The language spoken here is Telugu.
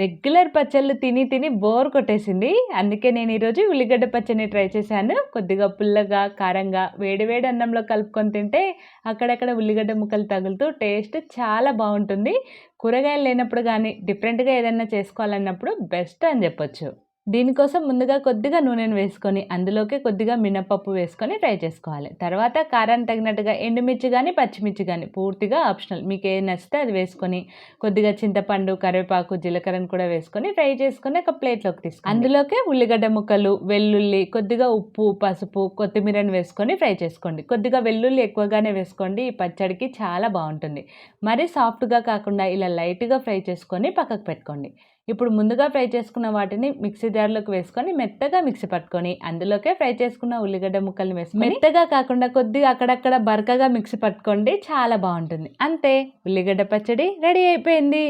రెగ్యులర్ పచ్చళ్ళు తిని తిని బోర్ కొట్టేసింది. అందుకే నేను ఈరోజు ఉల్లిగడ్డ పచ్చడిని ట్రై చేశాను. కొద్దిగా పుల్లగా కారంగా వేడివేడి అన్నంలో కలుపుకొని తింటే అక్కడక్కడ ఉల్లిగడ్డ ముక్కలు తగులుతూ టేస్ట్ చాలా బాగుంటుంది. కూరగాయలు లేనప్పుడు కానీ డిఫరెంట్గా ఏదైనా చేసుకోవాలన్నప్పుడు బెస్ట్ అని చెప్పొచ్చు. దీనికోసం ముందుగా కొద్దిగా నూనెను వేసుకొని అందులోకి కొద్దిగా మినపప్పు వేసుకొని ఫ్రై చేసుకోవాలి. తర్వాత కారాన్ని తగినట్టుగా ఎండుమిర్చి కానీ పచ్చిమిర్చి కానీ పూర్తిగా ఆప్షనల్. మీకు ఏది నచ్చితే అది వేసుకొని కొద్దిగా చింతపండు కరివేపాకు జీలకర్రను కూడా వేసుకొని ఫ్రై చేసుకొని ఒక ప్లేట్లోకి తీసుకొని అందులోకి ఉల్లిగడ్డ ముక్కలు వెల్లుల్లి కొద్దిగా ఉప్పు పసుపు కొత్తిమీరని వేసుకొని ఫ్రై చేసుకోండి. కొద్దిగా వెల్లుల్లి ఎక్కువగానే వేసుకోండి. ఈ పచ్చడికి చాలా బాగుంటుంది. మరీ సాఫ్ట్గా కాకుండా ఇలా లైట్గా ఫ్రై చేసుకొని పక్కకు పెట్టుకోండి. ఇప్పుడు ముందుగా ఫ్రై చేసుకున్న వాటిని మిక్సీ జార్లోకి వేసుకొని మెత్తగా మిక్సీ పట్టుకొని అందులోకే ఫ్రై చేసుకున్న ఉల్లిగడ్డ ముక్కల్ని వేసుకొని మెత్తగా కాకుండా కొద్దిగా అక్కడక్కడ బరకగా మిక్సీ పట్టుకోండి చాలా బాగుంటుంది. అంతే ఉల్లిగడ్డ పచ్చడి రెడీ అయిపోయింది.